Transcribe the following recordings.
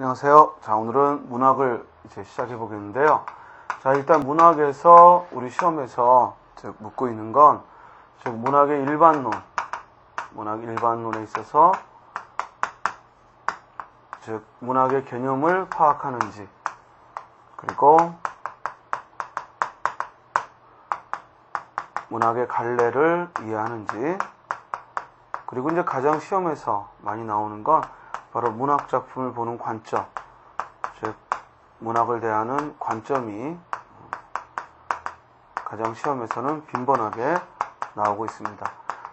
안녕하세요. 자, 오늘은 문학을 이제 시작해 보겠는데요. 자, 일단 문학에서 우리 시험에서 즉 묻고 있는 건, 즉 문학의 일반론, 문학 일반론에 있어서 즉 문학의 개념을 파악하는지, 그리고 문학의 갈래를 이해하는지, 그리고 이제 가장 시험에서 많이 나오는 건 바로 문학 작품을 보는 관점, 즉 문학을 대하는 관점이 가장 시험에서는 빈번하게 나오고 있습니다.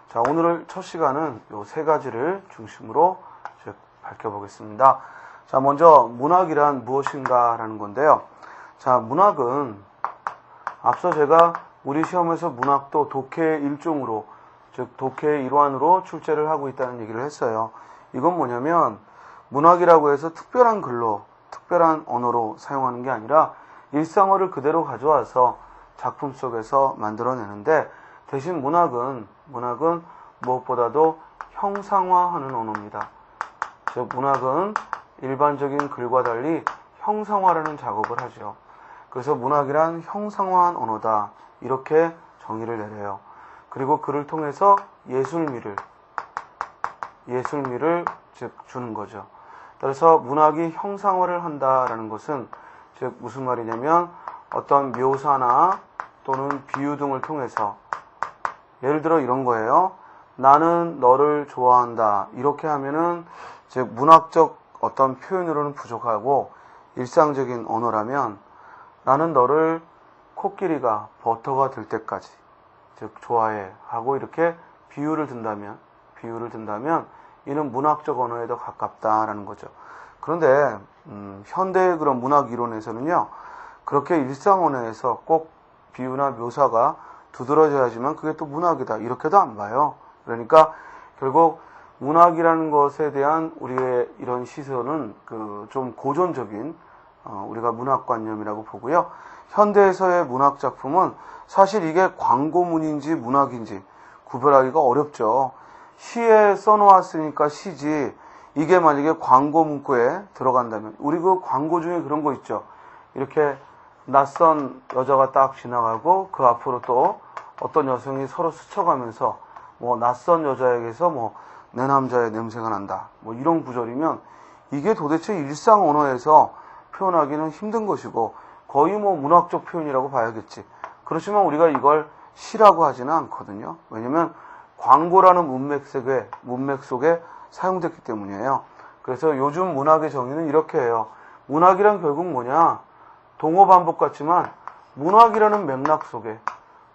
자, 오늘 첫 시간은 이 세 가지를 중심으로 즉 밝혀보겠습니다. 자, 먼저 문학이란 무엇인가라는 건데요. 자, 문학은 앞서 제가 우리 시험에서 문학도 독해의 일종으로 즉 독해의 일환으로 출제를 하고 있다는 얘기를 했어요. 이건 뭐냐면 문학이라고 해서 특별한 글로 특별한 언어로 사용하는 게 아니라 일상어를 그대로 가져와서 작품 속에서 만들어내는데 대신 문학은 문학은 무엇보다도 형상화하는 언어입니다. 즉 문학은 일반적인 글과 달리 형상화라는 작업을 하죠. 그래서 문학이란 형상화한 언어다 이렇게 정의를 내려요. 그리고 그를 통해서 예술미를 예술미를 즉 주는 거죠. 따라서 문학이 형상화를 한다라는 것은 즉 무슨 말이냐면 어떤 묘사나 또는 비유 등을 통해서 예를 들어 이런 거예요. 나는 너를 좋아한다. 이렇게 하면은 즉 문학적 어떤 표현으로는 부족하고 일상적인 언어라면 나는 너를 코끼리가 버터가 될 때까지 즉 좋아해 하고 이렇게 비유를 든다면 비유를 든다면 이는 문학적 언어에 더 가깝다라는 거죠. 그런데 음, 현대의 그런 문학 이론에서는요 그렇게 일상 언어에서 꼭 비유나 묘사가 두드러져야지만 그게 또 문학이다 이렇게도 안 봐요. 그러니까 결국 문학이라는 것에 대한 우리의 이런 시선은 그 좀 고전적인 어, 우리가 문학관념이라고 보고요. 현대에서의 문학 작품은 사실 이게 광고문인지 문학인지 구별하기가 어렵죠. 시에 써놓았으니까 시지 이게 만약에 광고 문구에 들어간다면 우리 그 광고 중에 그런 거 있죠. 이렇게 낯선 여자가 딱 지나가고 그 앞으로 또 어떤 여성이 서로 스쳐가면서 뭐 낯선 여자에게서 뭐 내 남자의 냄새가 난다. 뭐 이런 구절이면 이게 도대체 일상 언어에서 표현하기는 힘든 것이고 거의 뭐 문학적 표현이라고 봐야겠지. 그렇지만 우리가 이걸 시라고 하지는 않거든요. 왜냐면 광고라는 문맥 속에, 문맥 속에 사용됐기 때문이에요. 그래서 요즘 문학의 정의는 이렇게 해요. 문학이란 결국 뭐냐? 동어 반복 같지만 문학이라는 맥락 속에,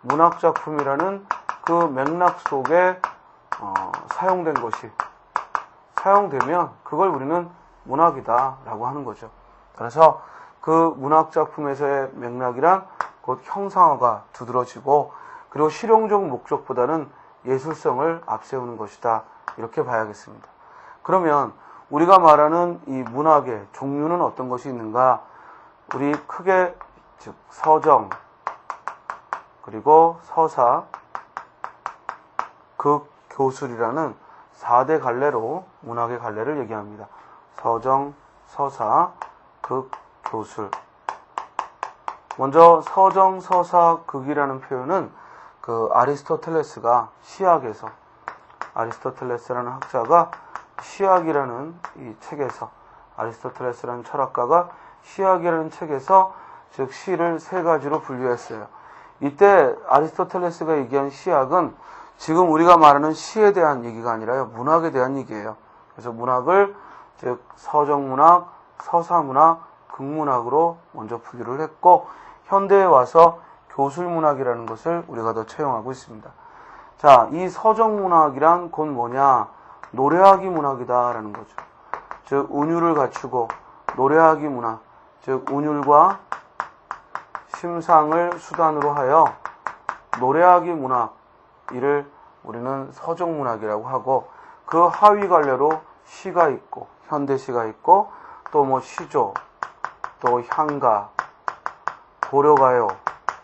문학 작품이라는 그 맥락 속에 어, 사용된 것이 사용되면 그걸 우리는 문학이다라고 하는 거죠. 그래서 그 문학 작품에서의 맥락이란 곧 형상화가 두드러지고 그리고 실용적 목적보다는 예술성을 앞세우는 것이다. 이렇게 봐야겠습니다. 그러면 우리가 말하는 이 문학의 종류는 어떤 것이 있는가? 우리 크게 즉 서정 그리고 서사 극 교술이라는 4대 갈래로 문학의 갈래를 얘기합니다. 서정, 서사, 극 교술. 먼저 서정, 서사, 극이라는 표현은 그 아리스토텔레스가 시학에서 아리스토텔레스라는 학자가 시학이라는 이 책에서 아리스토텔레스라는 철학가가 시학이라는 책에서 즉 시를 세 가지로 분류했어요. 이때 아리스토텔레스가 얘기한 시학은 지금 우리가 말하는 시에 대한 얘기가 아니라요 문학에 대한 얘기예요. 그래서 문학을 즉 서정문학, 서사문학, 극문학으로 먼저 분류를 했고 현대에 와서 교술문학이라는 것을 우리가 더 채용하고 있습니다. 자, 이 서정문학이란 곧 뭐냐? 노래하기 문학이다라는 거죠. 즉, 운율을 갖추고 노래하기 문학, 즉, 운율과 심상을 수단으로 하여 노래하기 문학, 이를 우리는 서정문학이라고 하고 그 하위 관례로 시가 있고 현대시가 있고 또 뭐 시조, 또 향가, 고려가요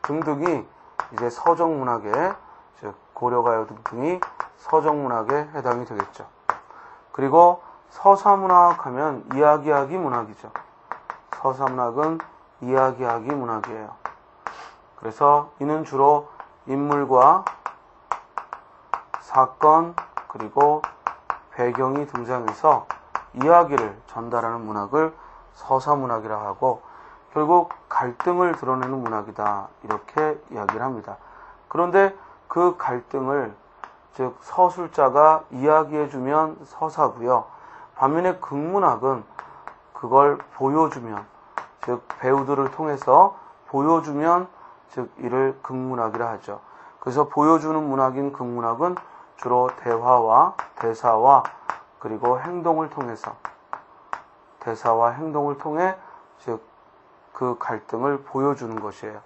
등등이 이제 서정문학에 즉 고려가요 등등이 서정문학에 해당이 되겠죠. 그리고 서사문학 하면 이야기하기 문학이죠. 서사문학은 이야기하기 문학이에요. 그래서 이는 주로 인물과 사건 그리고 배경이 등장해서 이야기를 전달하는 문학을 서사문학이라 하고 결국 갈등을 드러내는 문학이다 이렇게 이야기를 합니다. 그런데 그 갈등을 즉 서술자가 이야기해주면 서사고요. 반면에 극문학은 그걸 보여주면 즉 배우들을 통해서 보여주면 즉 이를 극문학이라 하죠. 그래서 보여주는 문학인 극문학은 주로 대화와 대사와 그리고 행동을 통해서 대사와 행동을 통해 즉 그 갈등을 보여주는 것이에요.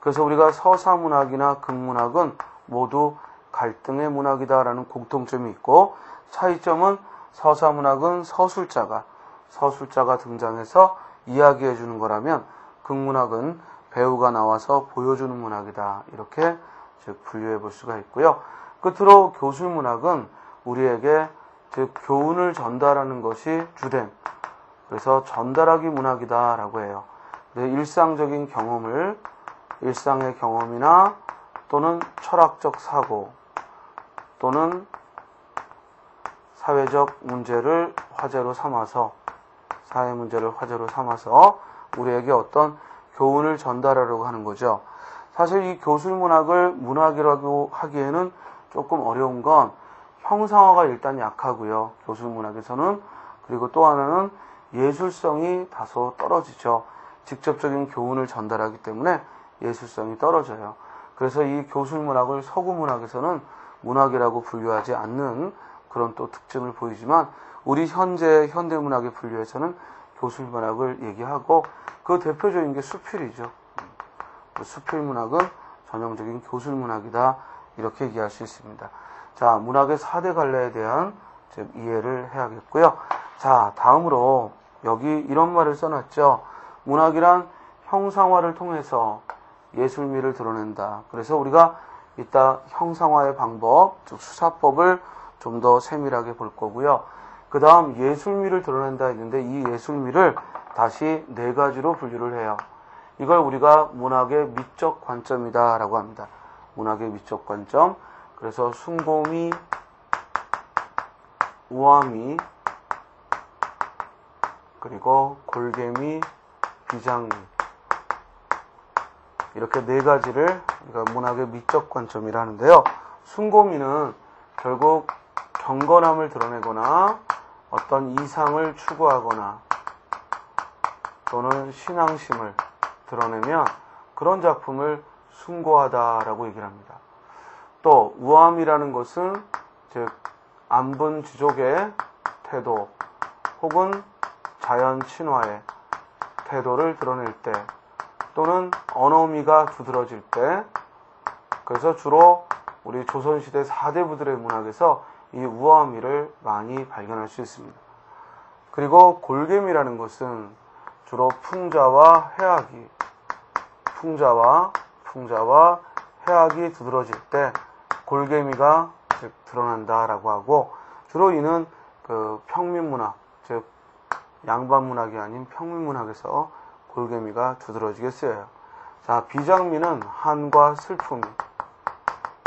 그래서 우리가 서사 문학이나 극문학은 모두 갈등의 문학이다라는 공통점이 있고 차이점은 서사 문학은 서술자가 서술자가 등장해서 이야기해 주는 거라면 극문학은 배우가 나와서 보여주는 문학이다. 이렇게 즉 분류해 볼 수가 있고요. 끝으로 교술 문학은 우리에게 즉 교훈을 전달하는 것이 주된 그래서 전달하기 문학이다라고 해요. 일상적인 경험을 일상의 경험이나 또는 철학적 사고 또는 사회적 문제를 화제로 삼아서 사회 문제를 화제로 삼아서 우리에게 어떤 교훈을 전달하려고 하는 거죠. 사실 이 교술 문학을 문학이라고 하기에는 조금 어려운 건 형상화가 일단 약하고요. 교술 문학에서는 그리고 또 하나는 예술성이 다소 떨어지죠. 직접적인 교훈을 전달하기 때문에 예술성이 떨어져요. 그래서 이 교술 문학을 서구 문학에서는 문학이라고 분류하지 않는 그런 또 특징을 보이지만 우리 현재 현대 문학의 분류에서는 교술 문학을 얘기하고 그 대표적인 게 수필이죠. 그 수필 문학은 전형적인 교술 문학이다 이렇게 얘기할 수 있습니다. 자 문학의 4대 갈래에 대한 이해를 해야겠고요. 자 다음으로 여기 이런 말을 써놨죠. 문학이란 형상화를 통해서 예술미를 드러낸다. 그래서 우리가 이따 형상화의 방법, 즉 수사법을 좀 더 세밀하게 볼 거고요. 그 다음 예술미를 드러낸다 했는데 이 예술미를 다시 네 가지로 분류를 해요. 이걸 우리가 문학의 미적 관점이다 라고 합니다. 문학의 미적 관점. 그래서 순고미, 우아미, 그리고 골개미, 비장미. 이렇게 네 가지를 우리가 문학의 미적 관점이라 하는데요. 순고미는 결국 경건함을 드러내거나 어떤 이상을 추구하거나 또는 신앙심을 드러내면 그런 작품을 숭고하다라고 얘기를 합니다. 또 우암이라는 것은 즉 안분 지족의 태도 혹은 자연 친화의 태도를 드러낼 때 또는 언어미가 두드러질 때 그래서 주로 우리 조선시대 4대 부들의 문학에서 이 우아미를 많이 발견할 수 있습니다. 그리고 골겜이라는 것은 주로 풍자와 해악이 풍자와 풍자와 해악이 두드러질 때 골개미가 드러난다라고 하고 주로 이는 그 평민문학 즉 양반 문학이 아닌 평민 문학에서 골개미가 두드러지게 쓰여요. 자 비장미는 한과 슬픔이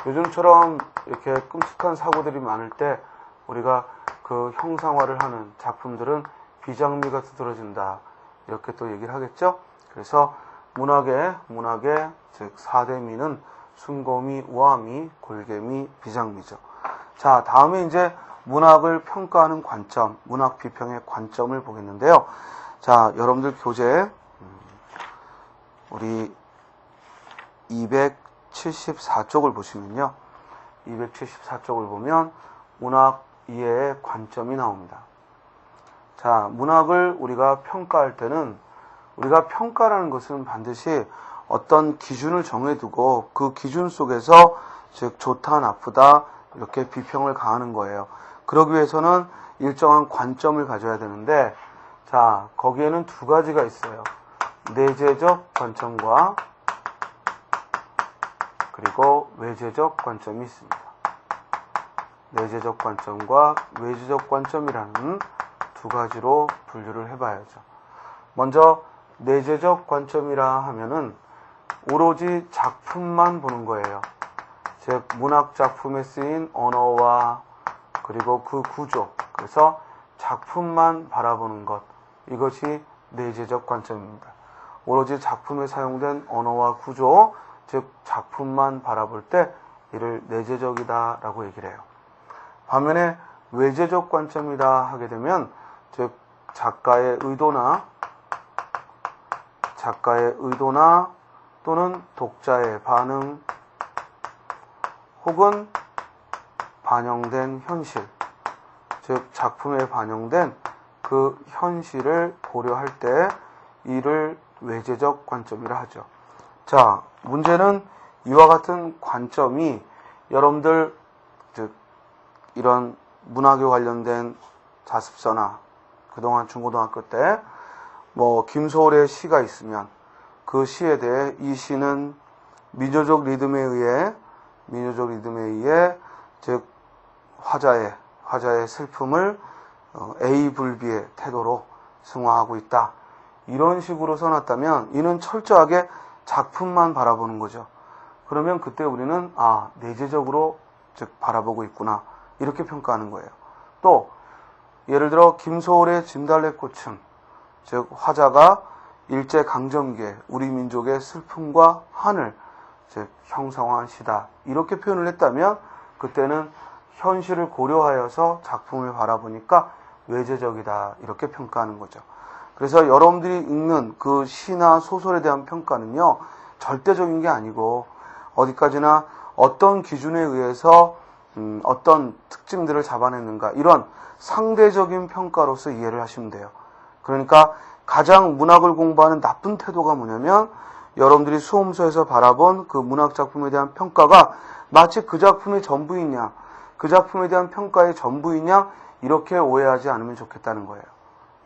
요즘처럼 이렇게 끔찍한 사고들이 많을 때 우리가 그 형상화를 하는 작품들은 비장미가 두드러진다. 이렇게 또 얘기를 하겠죠. 그래서 문학의 문학의 즉 사대미는 순고미, 우아미, 골개미, 비장미죠. 자, 다음에 이제 문학을 평가하는 관점, 문학 비평의 관점을 보겠는데요. 자, 여러분들 교재 음, 우리 274쪽을 보시면요. 274쪽을 보면 문학 이해의 관점이 나옵니다. 자, 문학을 우리가 평가할 때는 우리가 평가라는 것은 반드시 어떤 기준을 정해두고 그 기준 속에서 즉 좋다 나쁘다 이렇게 비평을 가하는 거예요. 그러기 위해서는 일정한 관점을 가져야 되는데 자 거기에는 두 가지가 있어요. 내재적 관점과 그리고 외재적 관점이 있습니다. 내재적 관점과 외재적 관점이라는 두 가지로 분류를 해봐야죠. 먼저 내재적 관점이라 하면은 오로지 작품만 보는 거예요. 즉 문학 작품에 쓰인 언어와 그리고 그 구조 그래서 작품만 바라보는 것 이것이 내재적 관점입니다. 오로지 작품에 사용된 언어와 구조 즉 작품만 바라볼 때 이를 내재적이다라고 얘기를 해요. 반면에 외재적 관점이다 하게 되면 즉 작가의 의도나 작가의 의도나 또는 독자의 반응 혹은 반영된 현실 즉 작품에 반영된 그 현실을 고려할 때 이를 외재적 관점이라 하죠. 자, 문제는 이와 같은 관점이 여러분들 즉 이런 문학에 관련된 자습서나 그동안 중고등학교 때 뭐 김소월의 시가 있으면 그 시에 대해 이 시는 민요적 리듬에 의해 민요적 리듬에 의해 즉 화자의 화자의 슬픔을 어, A 불비의 태도로 승화하고 있다. 이런 식으로 써놨다면 이는 철저하게 작품만 바라보는 거죠. 그러면 그때 우리는 아 내재적으로 즉 바라보고 있구나 이렇게 평가하는 거예요. 또 예를 들어 김소월의 진달래꽃은 즉 화자가 일제 강점기에 우리 민족의 슬픔과 한을 즉 형상화한 시다 이렇게 표현을 했다면 그때는 현실을 고려하여서 작품을 바라보니까 외재적이다 이렇게 평가하는 거죠. 그래서 여러분들이 읽는 그 시나 소설에 대한 평가는요 절대적인 게 아니고 어디까지나 어떤 기준에 의해서 음, 어떤 특징들을 잡아냈는가 이런 상대적인 평가로서 이해를 하시면 돼요. 그러니까 가장 문학을 공부하는 나쁜 태도가 뭐냐면 여러분들이 수험서에서 바라본 그 문학 작품에 대한 평가가 마치 그 작품의 전부이냐, 그 작품에 대한 평가의 전부이냐, 이렇게 오해하지 않으면 좋겠다는 거예요.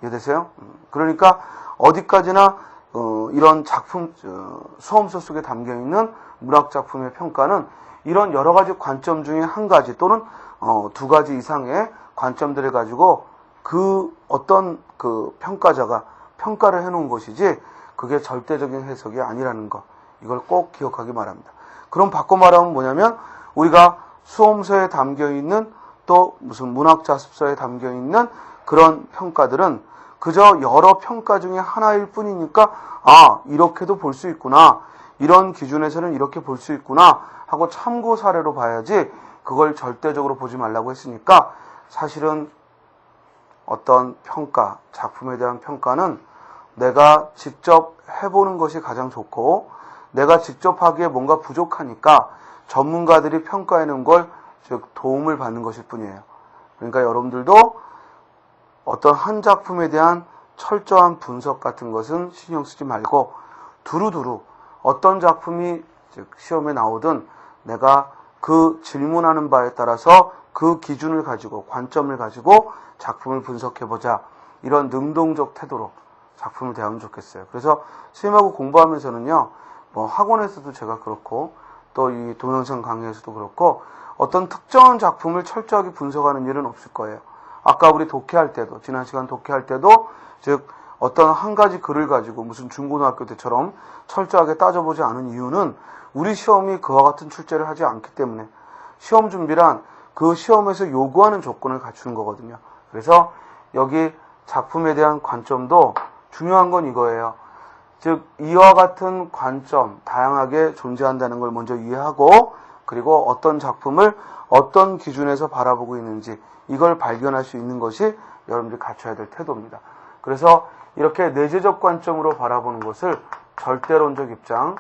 이해되세요? 음, 그러니까 어디까지나 어, 이런 작품, 어, 수험서 속에 담겨 있는 문학 작품의 평가는 이런 여러 가지 관점 중에 한 가지 또는 어, 두 가지 이상의 관점들을 가지고 그 어떤 그 평가자가 평가를 해놓은 것이지 그게 절대적인 해석이 아니라는 것 이걸 꼭 기억하기 바랍니다. 그럼 바꿔 말하면 뭐냐면 우리가 수험서에 담겨 있는 또 무슨 문학 자습서에 담겨 있는 그런 평가들은 그저 여러 평가 중에 하나일 뿐이니까 아 이렇게도 볼 수 있구나. 이런 기준에서는 이렇게 볼 수 있구나 하고 참고 사례로 봐야지 그걸 절대적으로 보지 말라고 했으니까 사실은 어떤 평가, 작품에 대한 평가는 내가 직접 해보는 것이 가장 좋고 내가 직접 하기에 뭔가 부족하니까 전문가들이 평가해 놓은 걸 즉 도움을 받는 것일 뿐이에요. 그러니까 여러분들도 어떤 한 작품에 대한 철저한 분석 같은 것은 신경 쓰지 말고 두루두루 어떤 작품이 즉 시험에 나오든 내가 그 질문하는 바에 따라서 그 기준을 가지고 관점을 가지고 작품을 분석해 보자. 이런 능동적 태도로 작품을 대하면 좋겠어요. 그래서 수임하고 공부하면서는요, 뭐 학원에서도 제가 그렇고, 또 이 동영상 강의에서도 그렇고, 어떤 특정한 작품을 철저하게 분석하는 일은 없을 거예요. 아까 우리 독해할 때도, 지난 시간 독해할 때도, 즉, 어떤 한 가지 글을 가지고 무슨 중고등학교 때처럼 철저하게 따져보지 않은 이유는 우리 시험이 그와 같은 출제를 하지 않기 때문에 시험 준비란 그 시험에서 요구하는 조건을 갖추는 거거든요. 그래서 여기 작품에 대한 관점도 중요한 건 이거예요. 즉, 이와 같은 관점, 다양하게 존재한다는 걸 먼저 이해하고, 그리고 어떤 작품을 어떤 기준에서 바라보고 있는지, 이걸 발견할 수 있는 것이 여러분들이 갖춰야 될 태도입니다. 그래서 이렇게 내재적 관점으로 바라보는 것을 절대론적 입장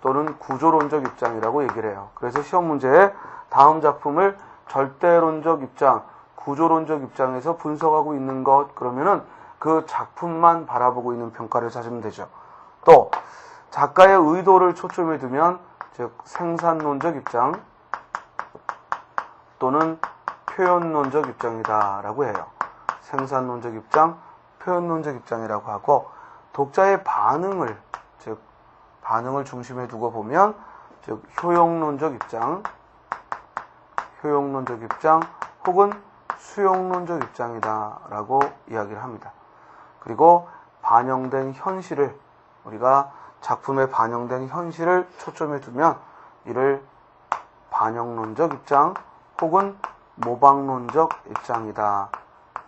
또는 구조론적 입장이라고 얘기를 해요. 그래서 시험 문제에 다음 작품을 절대론적 입장, 구조론적 입장에서 분석하고 있는 것 그러면은 그 작품만 바라보고 있는 평가를 찾으면 되죠. 또 작가의 의도를 초점에 두면 즉 생산론적 입장 또는 표현론적 입장이다라고 해요. 생산론적 입장, 표현론적 입장이라고 하고 독자의 반응을 즉 반응을 중심에 두고 보면 즉 효용론적 입장, 효용론적 입장 혹은 수용론적 입장이다라고 이야기를 합니다. 그리고 반영된 현실을 우리가 작품에 반영된 현실을 초점에 두면 이를 반영론적 입장 혹은 모방론적 입장이다.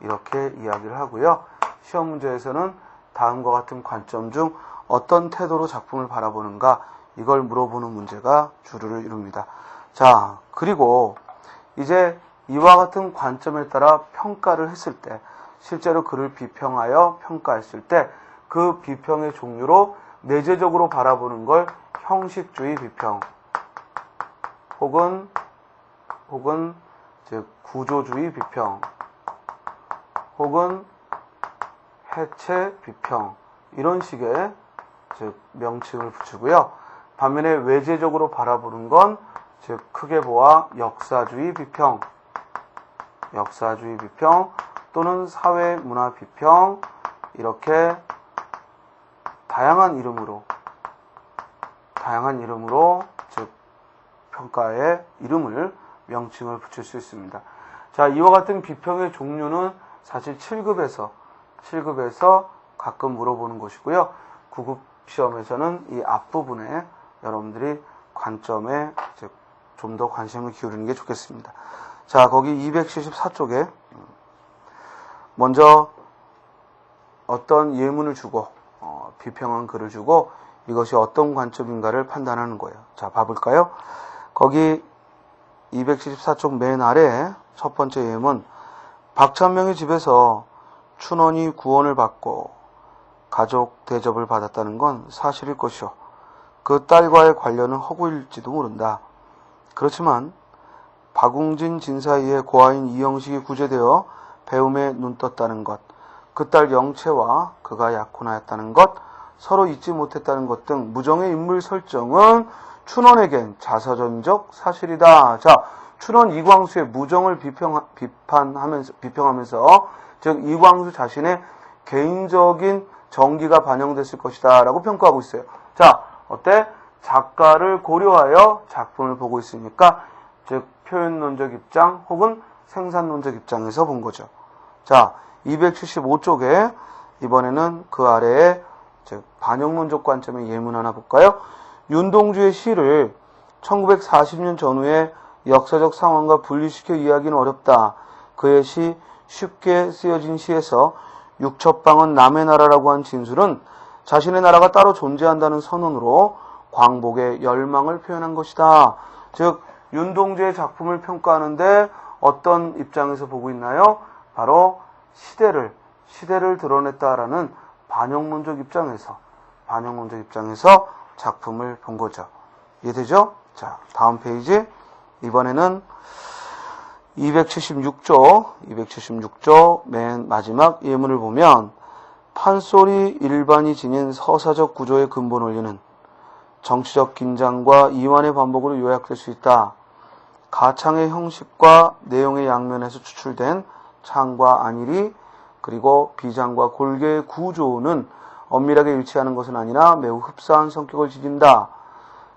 이렇게 이야기를 하고요. 시험 문제에서는 다음과 같은 관점 중 어떤 태도로 작품을 바라보는가 이걸 물어보는 문제가 주류를 이룹니다. 자, 그리고 이제 이와 같은 관점에 따라 평가를 했을 때 실제로 그를 비평하여 평가했을 때 그 비평의 종류로 내재적으로 바라보는 걸 형식주의 비평 혹은 혹은 즉 구조주의 비평 혹은 해체 비평 이런 식의 즉 명칭을 붙이고요. 반면에 외재적으로 바라보는 건 즉 크게 보아 역사주의 비평, 역사주의 비평 또는 사회 문화 비평 이렇게 다양한 이름으로 다양한 이름으로 즉 평가의 이름을 명칭을 붙일 수 있습니다. 자, 이와 같은 비평의 종류는 사실 7급에서 7급에서 가끔 물어보는 것이고요. 9급 시험에서는 이 앞부분에 여러분들이 관점에 좀 더 관심을 기울이는 게 좋겠습니다. 자, 거기 274쪽에 먼저 어떤 예문을 주고 어, 비평한 글을 주고 이것이 어떤 관점인가를 판단하는 거예요. 자, 봐볼까요? 거기 274쪽 맨 아래 첫 번째 예문 박찬명의 집에서 춘원이 구원을 받고 가족 대접을 받았다는 건 사실일 것이요. 그 딸과의 관련은 허구일지도 모른다. 그렇지만 박웅진 진사이의 고아인 이영식이 구제되어 배움에 눈 떴다는 것, 그 딸 영채와 그가 약혼하였다는 것, 서로 잊지 못했다는 것 등 무정의 인물 설정은 춘원에겐 자서전적 사실이다. 자, 춘원 이광수의 무정을 비평, 비판하면서, 비평하면서, 즉, 이광수 자신의 개인적인 정기가 반영됐을 것이다. 라고 평가하고 있어요. 자, 어때? 작가를 고려하여 작품을 보고 있으니까, 즉, 표현론적 입장 혹은 생산론적 입장에서 본 거죠. 자, 275쪽에 이번에는 그 아래에 즉 반영론적 관점의 예문 하나 볼까요? 윤동주의 시를 1940년 전후의 역사적 상황과 분리시켜 이야기는 어렵다. 그의 시 쉽게 쓰여진 시에서 육첩방은 남의 나라라고 한 진술은 자신의 나라가 따로 존재한다는 선언으로 광복의 열망을 표현한 것이다. 즉 윤동주의 작품을 평가하는데 어떤 입장에서 보고 있나요? 바로 시대를 시대를 드러냈다라는 반영론적 입장에서 반영론적 입장에서 작품을 본 거죠. 이해되죠? 자, 다음 페이지 이번에는 276조 276조 맨 마지막 예문을 보면 판소리 일반이 지닌 서사적 구조의 근본 원리는 정치적 긴장과 이완의 반복으로 요약될 수 있다. 가창의 형식과 내용의 양면에서 추출된 창과 안일이 그리고 비장과 골개의 구조는 엄밀하게 일치하는 것은 아니나 매우 흡사한 성격을 지닌다.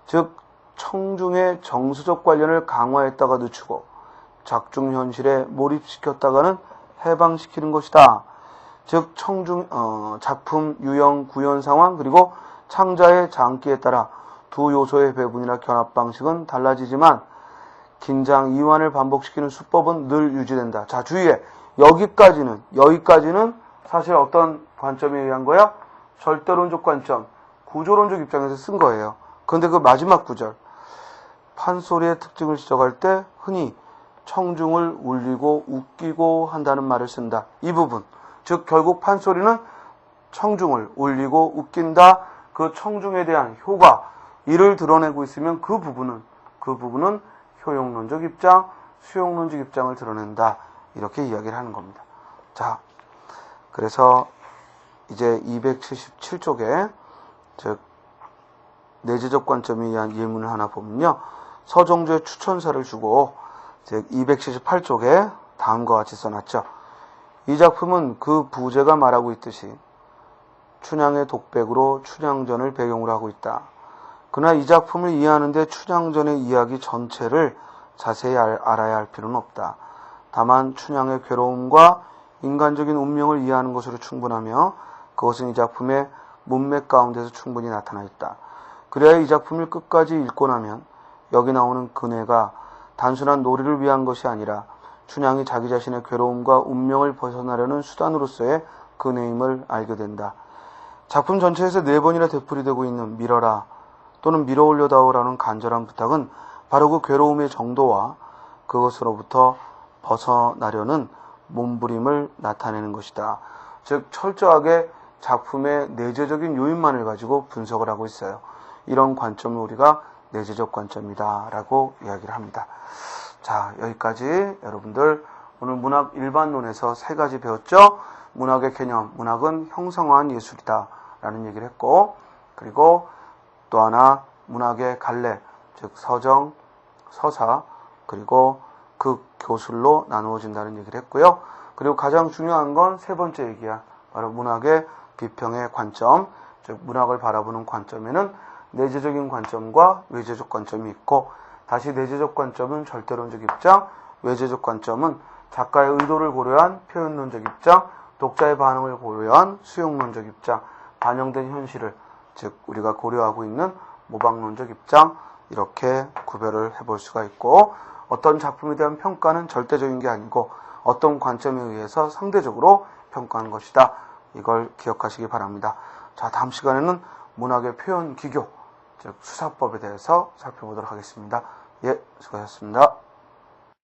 즉 청중의 정수적 관련을 강화했다가 늦추고 작중 현실에 몰입시켰다가는 해방시키는 것이다. 즉 청중 어, 작품 유형 구현 상황 그리고 창자의 장기에 따라 두 요소의 배분이나 견합 방식은 달라지지만 긴장 이완을 반복시키는 수법은 늘 유지된다. 자 주의해 여기까지는 여기까지는 사실 어떤 관점에 의한 거야? 절대론적 관점, 구조론적 입장에서 쓴 거예요. 그런데 그 마지막 구절 판소리의 특징을 지적할 때 흔히 청중을 울리고 웃기고 한다는 말을 쓴다. 이 부분 즉 결국 판소리는 청중을 울리고 웃긴다. 그 청중에 대한 효과 이를 드러내고 있으면 그 부분은 그 부분은 효용론적 입장, 수용론적 입장을 드러낸다. 이렇게 이야기를 하는 겁니다. 자, 그래서 이제 277쪽에 즉 내재적 관점에 의한 예문을 하나 보면요. 서정주의 추천사를 주고 즉 278쪽에 다음과 같이 써놨죠. 이 작품은 그 부제가 말하고 있듯이 춘향의 독백으로 춘향전을 배경으로 하고 있다. 그러나 이 작품을 이해하는데 춘향전의 이야기 전체를 자세히 알, 아야 할 필요는 없다. 다만 춘향의 괴로움과 인간적인 운명을 이해하는 것으로 충분하며 그것은 이 작품의 문맥 가운데서 충분히 나타나 있다. 그래야 이 작품을 끝까지 읽고 나면 여기 나오는 그네가 단순한 놀이를 위한 것이 아니라 춘향이 자기 자신의 괴로움과 운명을 벗어나려는 수단으로서의 그네임을 알게 된다. 작품 전체에서 네 번이나 되풀이되고 있는 밀어라 또는 밀어 올려다오라는 간절한 부탁은 바로 그 괴로움의 정도와 그것으로부터 벗어나려는 몸부림을 나타내는 것이다. 즉 철저하게 작품의 내재적인 요인만을 가지고 분석을 하고 있어요. 이런 관점을 우리가 내재적 관점이다 라고 이야기를 합니다. 자 여기까지 여러분들 오늘 문학 일반론에서 세 가지 배웠죠. 문학의 개념, 문학은 형성화한 예술이다 라는 얘기를 했고 그리고 또 하나 문학의 갈래, 즉 서정, 서사 그리고 그 교술로 나누어진다는 얘기를 했고요. 그리고 가장 중요한 건 세 번째 얘기야. 바로 문학의 비평의 관점, 즉 문학을 바라보는 관점에는 내재적인 관점과 외재적 관점이 있고 다시 내재적 관점은 절대론적 입장, 외재적 관점은 작가의 의도를 고려한 표현론적 입장, 독자의 반응을 고려한 수용론적 입장, 반영된 현실을 즉 우리가 고려하고 있는 모방론적 입장 이렇게 구별을 해볼 수가 있고 어떤 작품에 대한 평가는 절대적인 게 아니고 어떤 관점에 의해서 상대적으로 평가하는 것이다. 이걸 기억하시기 바랍니다. 자, 다음 시간에는 문학의 표현 기교, 즉 수사법에 대해서 살펴보도록 하겠습니다. 예, 수고하셨습니다.